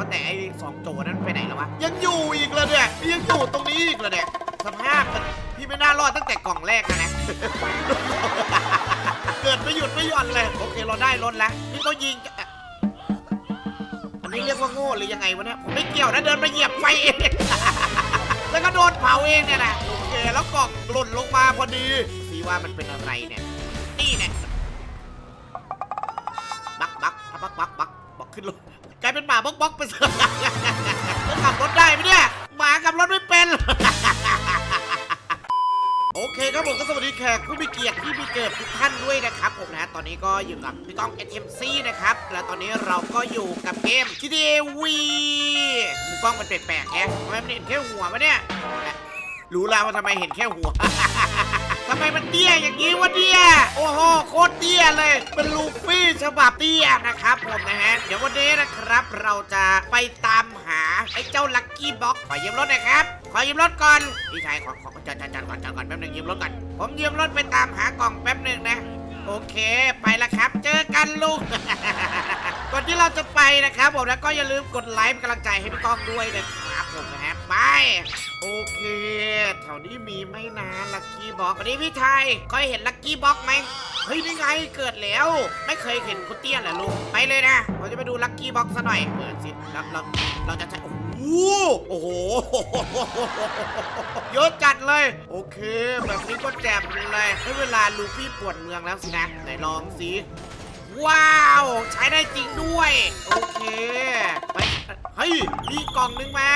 ว่าแต่ไอ้สองโจนั้นไปไหนแล้ววะ ยังอยู่อีกเลยเนี่ยยังอยู่ตรงนี้อีกเลยเนี่ยสภาพมันพี่ไม่น่ารอดตั้งแต่กล่องแรกนะนะ เกิดไม่หยุดไม่หย่อนเลย โอเคเราได้รถแล้วนี่เขายิงอะอันนี้เรียกว่าโง่หรือยังไงวะเนี่ยผมไม่เกี่ยวนะเดินมาเหยียบไฟเอง แล้วก็โดนเผาเองเนี่ยแหละโอเคแล้วกล่องหล่นลงมาพอดีสีว่ามันเป็นอะไรเนี่ยนี่เนี่ยบักบักบักบักบักบักขึ้นรถกลายเป็นหมาบักบักไปเสือแล้วขับรถได้ไหมเนี่ยหมาขับรถไม่เป็นโอเคครับผมก็สวัสดีแขกผู้มีเกียรติที่มีเกิดทุกท่านด้วยนะครับผมนะตอนนี้ก็อยู่กับพี่ก้อง SMC นะครับและตอนนี้เราก็อยู่กับเกม GTA V มือกล้องมันแปลกๆแฮะทำไมมันเห็นแค่หัววะเนี่ย รู้แล้วว่าทำไมเห็นแค่หัว ทำไมมันเตี้ยอย่างนี้วะเนี่ย โอ้โหโคตรเตี้ยเลย เป็นลูฟี่ฉบับเตี้ยนะครับผมนะฮะ เดี๋ยววันนี้นะครับเราจะไปตามหาไอ้เจ้าลัคกี้บ็อกขอยืมรถหน่อยครับ ขอยืมรถก่อน พี่ชายขอขอจัดจัดจัดก่อนจัดก่อนแป๊บนึงยืมรถก่อน ผมยืมรถไปตามหากล่องแป๊บนึงนะ โอเคไปแล้วครับ เจอกันลุงก่อนที่เราจะไปนะครับผมนะก็อย่าลืมกดไลค์เป็นกำลังใจให้พี่ก้องด้วยนะครับผมนะฮะ ไป โอเคแถวนี้มีไม่นานลักกี้บ็อกวันนี้พี่ชายเคยเห็นลักกี้บ็อกไหมเฮ้ยนี่ไงเกิดแล้ว ไม่เคยเห็นคุณเตี้ยเหรอลุงไปเลยนะเราจะไปดูลักกี้บ็อกซะหน่อยเปิดสิแล้วเราเราจะใช้โอ้โหโอ้โหเยอะจัดเลย โอเค แบบนี้ก็แจ่มเลยให้เวลาลูฟี่ปวดเมืองแล้วสินะไหนลองสิว้าว ใช้ได้จริงด้วย โอเคไปเฮ้ยมีกล่องนึงมา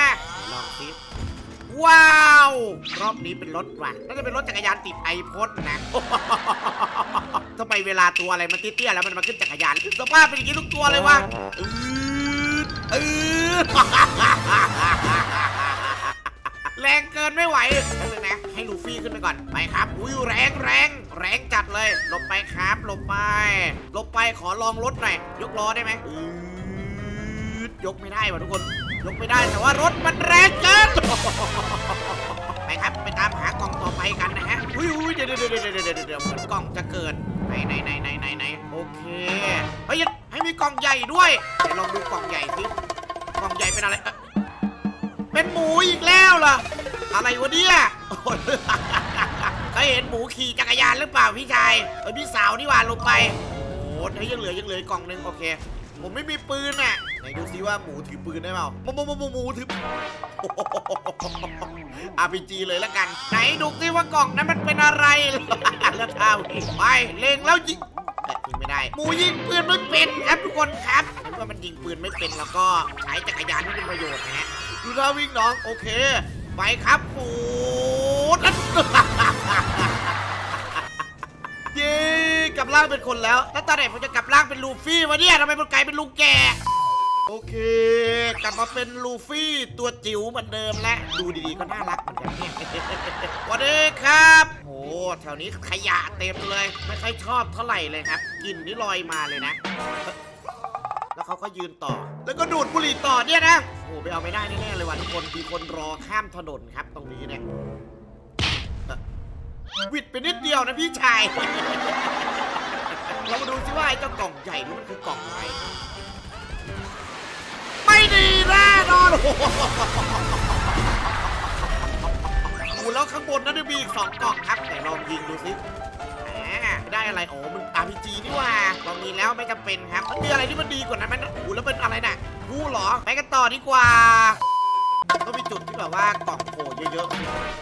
ลองสิว้าว รอบนี้เป็นรถว่ะน่าจะเป็นรถจักรยานติดไอพดนะทำไมเวลาตัวอะไรมันเตี้ยๆแล้วมันมาขึ้นจักรยานสภาพเป็นอย่างนี้ทุกตัวเลยว่ะอืดอืดแรงเกินไม่ไหวเลยนะ ให้ลูฟี่ขึ้นไปก่อน ไปครับ อุ้ยแรงแรงแรงจัดเลยหลบไปครับหลบไปหลบไปขอลองรถหน่อย ยกล้อได้ไหมอืดยกไม่ได้ว่ะทุกคน ยกไม่ได้แต่ว่ารถมันแรงเกินไปครับไปตามหากล่องต่อไปกันนะฮะอุ้ยอุ้ยเดี๋ยวเดี๋ยวเดี๋ยวเดี๋ยวเดี๋ยวเหมือนกล่องจะเกิดไหนไหนไหนไหนไหนไหนโอเคเฮ้ยให้มีกล่องใหญ่ด้วยเดี๋ยวลองดูกล่องใหญ่สิกล่องใหญ่เป็นอะไรเป็นหมูอีกแล้วเหรออะไรวะเนี่ยเคยเห็นหมูขี่จักรยานหรือเปล่าพี่ชายเออพี่สาวนี่ว่าลงไปโอ้โหยยังเหลือยังเหลือกล่องหนึงโอเค ผมไม่มีปืนน่ะ ไหนดูซิว่าหมูถือปืนได้เปล่าหมูหมูหมูหมูหมูถืออาพีจีเลยละกัน ไหนดูซิว่ากล่องนั้นมันเป็นอะไรแล้วท้าวิ่งไปเล็งแล้วยิงแต่ยิงไม่ได้ หมูยิงปืนไม่เป็นครับทุกคนครับเห็นว่ามันยิงปืนไม่เป็นแล้วก็ใช้จักรยานที่เป็นประโยชน์นะฮะดูท่าวิ่งน้องโอเค ไปครับฟูดเย้กลับร่างเป็นคนแล้วแล้วตอนไหนผมจะกลับร่างเป็นลูฟี่วะเนี่ยทำไมมันกลายเป็นลุงแก่ โอเค กลับมาเป็นลูฟี่ตัวจิ๋วเหมือนเดิมและ ดูดีๆก็น่ารักเหมือนกันเนี่ยสวัสดีครับ โห แถวนี้ขยะเต็มเลย ไม่ค่อยชอบเท่าไหร่เลยครับกลิ่นนี่ลอยมาเลยนะ แล้วเขาก็ยืนต่อ แล้วก็ดูดบุหรี่ต่อเนี่ยนะ โอ้ไปเอาไม่ได้แน่ๆเลยว่ะทุกคนมีคนรอข้ามถนนครับตรงนี้เนี่ยวิดไปนิดเดียวนะพี่ชาย เรามาดูซิว่าไอ้เจ้ากล่องใหญ่นี่มันคือกล่องอะไร ดีแน่นอนโอ้โหโหแล้วข้างบนนั้นมีอีกสองกล่องครับไหนลองยิงดูสิอ่าได้อะไรโอ้มัน RPG นี่หว่าเรามีแล้วไม่จำเป็นครับมันมีอะไรที่มันดีกว่านั้นไหมันโอ้โหแล้วเป็นอะไรน่ะรู้เหรอไปกันต่อดีกว่า ก็มีจุดที่แบบว่ากล่องโผล่เยอะ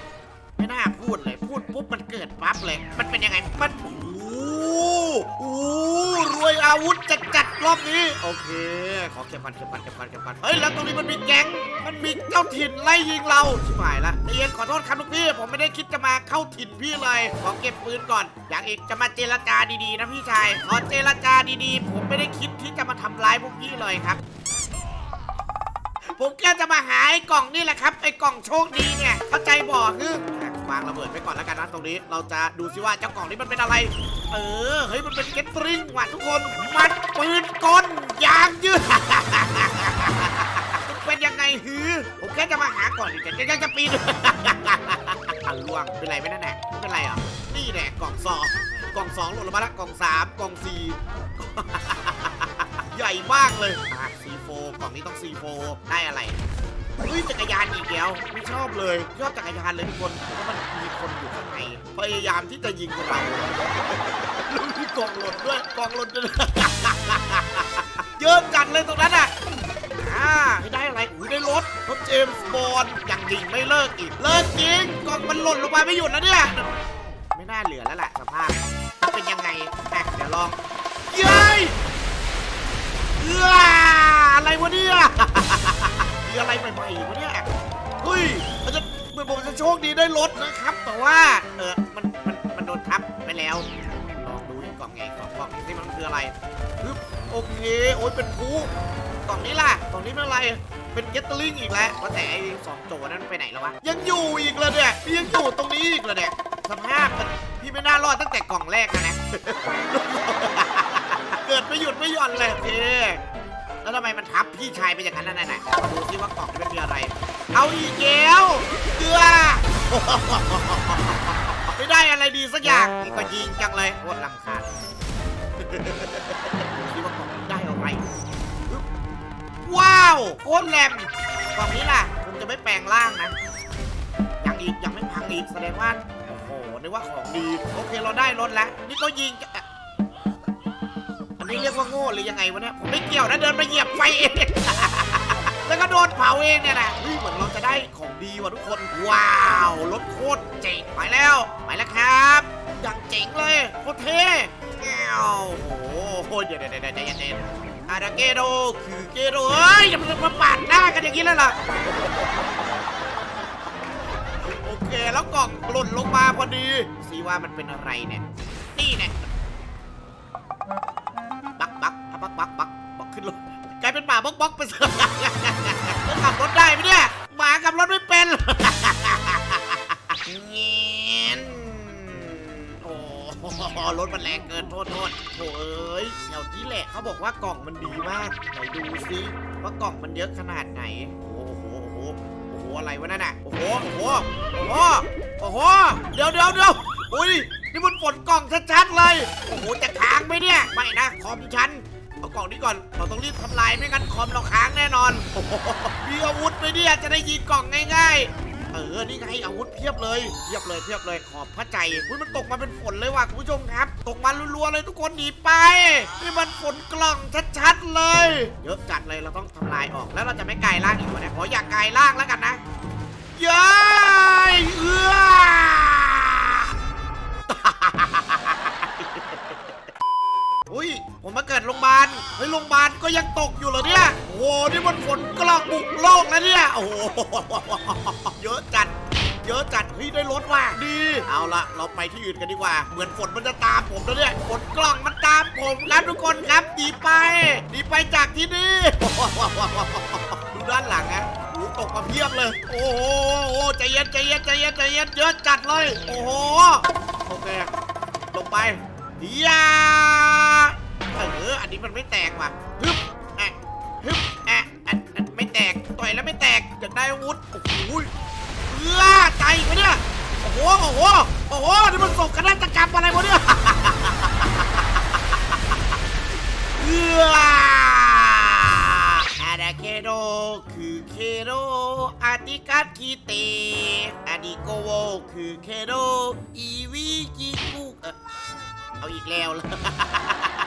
ๆ ไม่น่าพูดเลย พูดปุ๊บมันเกิดปั๊บเลย มันเป็นยังไง มัน อ้โหโอ้โหรวยอาวุธจัดจัดๆรอบนี้ โอเค ขอเก็บกันเก็บกันเก็บกันเก็บกันเฮ้ย แล้วตรงนี้มันมีแก๊ง มันมีเจ้าถิ่นไล่ยิงเราชิบหายละเรียนขอโทษครับลูกพี่ ผมไม่ได้คิดจะมาเข้าถิ่นพี่เลย ขอเก็บปืนก่อน อย่ากอีกจะมาเจรจาดีๆนะพี่ชาย ขอเจรจาดีๆ ผมไม่ได้คิดที่จะมาทำร้ายพวกพี่เลยครับผมแค่จะมาหาไอ้กล่องนี่แหละครับ ไอ้กล่องโชคดีเนี่ยเข้าใจบ่ฮึอะวางระเบิดไว้ก่อนแล้วกันนะตรงนี้ เราจะดูซิว่าเจ้ากล่องนี้มันเป็นอะไร เออ เฮ้ย มันเป็นเก็ตตริงว่ะทุกคน มันปืนกลยางยืด เป็นยังไงฮือ ผมแค่จะมาหาก่อนดิจะยังจะปีนอะล่วง เป็นไรไหมนั่นแหละไม่เป็นไรหรอะนี่แหละกล่องสอง กล่องสองหล่นลงมาแล้วกล่องสามกล่องสี่ ใหญ่มากเลยอะซีโฟกล่องนี้ต้องซีโฟได้อะไร เฮ้ยจักรยานอีกแล้วไม่ชอบเลยชอบจักรยานเลยทุกคนเพราะมันมีคนอยู่ข้างในพยายามที่จะยิงเราแล้วมีกล่องหล่นด้วยกล่องหล่นด้วยเยอะจัดเลยตรงนั้นอะอ่าได้อะไรอุ้ยได้รถรถเจมส์บอนยังยิงไม่เลิกอีกเลิกจริงกล่องมันหล่นลงมาไม่หยุดแล้วเนี่ยไม่น่าเหลือแล้วแหละสภาพเป็นยังไงอะเดี๋ยวลองเย้ยเอออะไรวะเนี่ย อะไรใหม่ๆวะเนี่ยเฮ้ยมันจะเหมือนผมจะโชคดีได้รถนะครับ แต่ว่าเออมันมันมันโดนทับไปแล้วลองดูที่กล่องไงกล่องกล่องที่มันคืออะไรฮึบโอเคโอ้ยเป็นฟูกล่องนี้ล่ะกล่องนี้เป็นอะไรเป็นเกตเตอร์ลิงอีกแล้วว่าแต่ไอ้สองโจนั้นไปไหนแล้ววะยังอยู่อีกเลยเนี่ยยังอยู่ตรงนี้อีกเลยเนี่ยสภาพมันพี่ไม่น่ารอดตั้งแต่กล่องแรกนะเกิดไม่หยุดไม่หย่อนเลยโอเค แล้วทำไมมันทับพี่ชายไปอย่างนั้นน่ะน่ะมาดูซิว่ากล่องนี้มันมีอะไร เอาอีกแล้วเกลือไม่ได้อะไรดีสักอย่างนี่ก็ยิงจังเลยโคตรลำคาญดูว่ากล่องนี้ได้อะไรปึ๊บว้าวโคตรแหลมกล่องนี้ล่ะคงจะไม่แปลงร่างนะยังอีกยังไม่พังอีกแสดงว่าโอ้โหนึกว่าของดีโอเคเราได้รถแล้วนี่ก็ยิง นนี้เรียกว่าโง่หรือยังไงวะเนี่ยผมไม่เกี่ยวนะเดินมาเหยียบไฟเอง แล้วก็โดนเผาเองเนี่ยนะเฮ้ยเหมือนเราจะได้ของดีว่ะทุกคน ว้าวรถโคตรเจ๋งไปแล้ว ไปแล้วครับอย่างเจ๋งเลยโคตรเท่แก้วโอ้โหเดี๋ยวเดี๋ยวเดี๋ยวใจเย็นๆอาดาเกโดคือเกโดเฮ้ยอย่ามาปาดหน้ากันอย่างนี้เลยล่ะโอเคแล้วกล่องหล่นลงมาพอดีซีว่ามันเป็นอะไรเนี่ยนี่เนี่ย บักบักบักบักบักบักขึ้นรถกลายเป็นหมาบักบักไปเสือแล้วขับรถได้ไหมเนี่ยหมาขับรถไม่เป็นเงี้ยโอ้โหรถมันแรงเกินโทษโทษโถ่เอ้ยแถวนี้แหละเขาบอกว่ากล่องมันดีมากไหนดูซิว่ากล่องมันเยอะขนาดไหนโอ้โหโอ้โหโอ้โหอะไรวะนั่นน่ะโอ้โหโอ้โหโอ้โหโอ้โหเดี๋ยวเดี๋ยวเดี๋ยวอุ้ยนี่มันฝนกล่องชัดๆเลย โอ้โหจะค้างไหมเนี่ย ไม่นะคอมฉัน เอากล่องนี้ก่อน เราต้องรีบทำลายไม่งั้นคอมเราค้างแน่นอนโอ้โหมีอาวุธไหมเนี่ยจะได้ยิงกล่องง่ายๆ เออ นี่ไงอาวุธเพียบเลยเพียบเลยเพียบเลยขอบพระใจอุ้ยมันตกมาเป็นฝนเลยว่ะคุณผู้ชมครับ ตกมารัวๆเลยทุกคนหนีไป นี่มันฝนกล่องชัดๆเลย เยอะจัดเลยเราต้องทำลายออก แล้วเราจะไม่กลายร่างอีกวะเนี่ยขออยากกลายร่างแล้วกันนะเย้ยเอื้อ อุ้ย ผมมาเกิดโรงพยาบาลเฮ้ยโรงพยาบาลก็ยังตกอยู่เหรอเนี่ย โอ้โห นี่มันฝนกลองบุกโลกแล้วเนี่ย โอ้โห เยอะจัด เยอะจัดเฮ้ยได้รถว่ะ ดี เอาละเราไปที่อื่นกันดีกว่า เหมือนฝนมันจะตามผมแล้วเนี่ย ฝนกล่องมันตามผมครับทุกคนครับหนีไปหนีไปจากที่นี่ ดูด้านหลังนะโอ้ตกมาเพียบเลย โอ้โหโอ้โหใจเย็นใจเย็นใจเย็นใจเย็นเยอะจัดเลย โอ้โห โอเค ลงไปยา เออ อันนี้มันไม่แตกว่ะฮึบแอะฮึบแอะแอะแอะไม่แตก ต่อยแล้วไม่แตกอยากได้อาวุธ โอ้โหเอื้อใจไหมเนี่ย โอ้โห โอ้โห โอ้โห นี่มันส่งคณาตกรรมอะไรวะเนี่ยเอืออาดาเคโดคือเคโดอาติกัสคีเตอาดิโกโวคือเคโดอีวีกิกุเอ เอาอีกแล้ว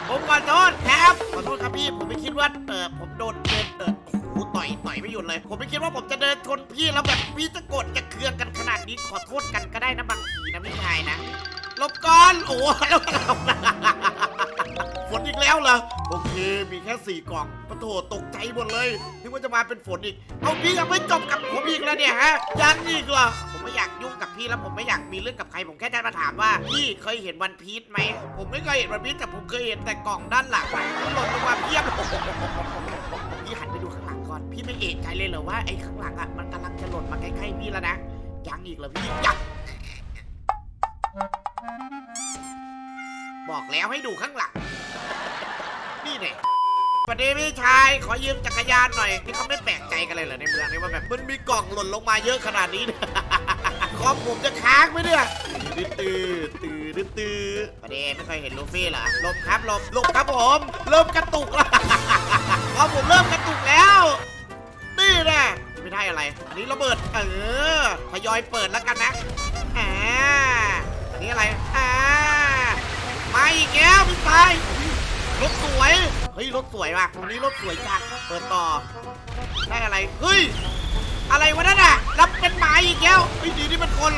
ผมขอโทษครับ ขอโทษครับพี่ผมไม่คิดว่าเออผมโดนเดินเออโอ้โหต่อยต่อยไม่หยุดเลย ผมไม่คิดว่าผมจะเดินชนพี่แล้วแบบพี่จะโกรธจะเคืองกันขนาดนี้ขอโทษกันก็ได้นะบางทีนะพี่ชายนะหลบก่อนโอ้โห ฝนอีกแล้วเหรอโอเค มีแค่สี่กล่องปะโถตกใจหมดเลยนึกว่าจะมาเป็นฝนอีก เอาพี่ยังไม่จบกับผมอีกแล้วเนี่ยฮะยังอีกเหรอผมไม่อยากยุ่งกับพี่แล้วผมไม่อยากมีเรื่องกับใครผมแค่จะมาถามว่าพี่เคยเห็นวันพีชไหมผมไม่เคยเห็นวันพีชแต่ผมเคยเห็นแต่กล่องด้านหลังมันหล่นลงมาเพียบพี่หันไปดูข้างหลังก่อนพี่ไม่เอะใจเลยเหรอว่าไอ้ข้างหลังอะมันกำลังจะหล่นมาใกล้ๆพี่แล้วนะยังอีกเหรอพี่ยังบอกแล้วให้ดูข้างหลัง นี่เนี่ยสวัสดีพี่ชาย ขอยืมจักรยานหน่อยนี่เขาไม่แปลกใจกันเลยเหรอในเมืองนี้ว่าแบบมันมีกล่องหล่นลงมาเยอะขนาดนี้คอมผมจะค้างไหมเนี่ยตื่นตื่นตื่นตื้อตื้อประเด็นไม่เคยเห็นลูฟี่เหรอหลบครับหลบหลบครับผมเริ่มกระตุกแล้วพอผมเริ่มกระตุกแล้วนี่แน่ไม่ได้อะไร อันนี้ระเบิดเออทยอยเปิดแล้วกันนะอ่าอันนี้อะไรอ่ามาอีกแล้วพี่ชาย รถสวย เฮ้ยรถสวยว่ะวันนี้รถสวยจัด เปิดต่อ ได้อะไร เฮ้ย อะไรวะนั่นน่ะรับเป็นหมาอีกแล้วเฮ้ยดีนี่เป็นคน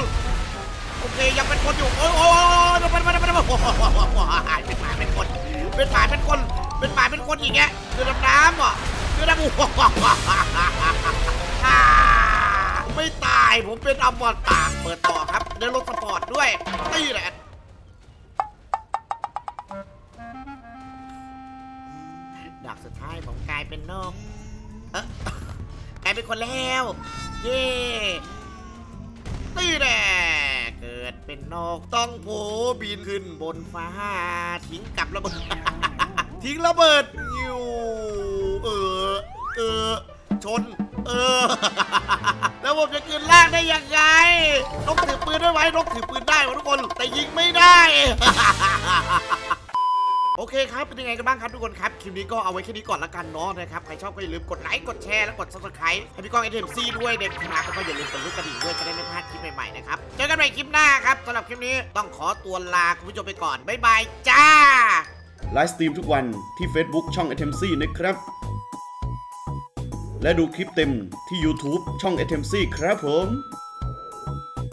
โอเคยังเป็นคนอยู่ โอ้ยโอ้ยโอ้ยมันมันมันมันโอ้โหเป็นหมาเป็นคน เป็นหมาเป็นคน เป็นหมาเป็นคนอีกแกคือดำน้ำเหรอคือดำโอ้โหไม่ตายผมเป็นอมตะเปิดต่อครับได้รถสปอร์ตด้วยนี่แหละ สุดท้ายผมกลายเป็นนก เอ๊ะกลายเป็นคนแล้ว เย่นี่แน่เกิดเป็นนกต้องโผบินขึ้นบนฟ้า ทิ้งกับระเบิด ทิ้งระเบิดอยู่เออเออชน เออ แล้วผมจะคืนล่างได้ยังไงนกถือปืนได้ไหมนกถือปืนได้ทุกคน แต่ยิงไม่ได้ โอเคครับ เป็นยังไงกันบ้างครับทุกคนครับ คลิปนี้ก็เอาไว้แค่นี้ก่อนละกันเนาะนะครับ ใครชอบก็อย่าลืมกดไลค์ กดแชร์ และกด subscribe ให้พี่ก้องเอ m ซีด้วยเด็ดครับแล้วก็อย่าลืมกดลูกกระดิ่งด้วยจะได้ไม่พลาดคลิปใหม่ๆนะครับ เจอกันใหม่คลิปหน้าครับสำหรับคลิปนี้ต้องขอตัวลาคุณผู้ชมไปก่อน บ๊ายบายจ้า ไลฟ์สตรีมทุกวันที่ Facebook ช่อง a t e m c นะครับ และดูคลิปเต็มที่ YouTube ช่อง a t e m c ครับผม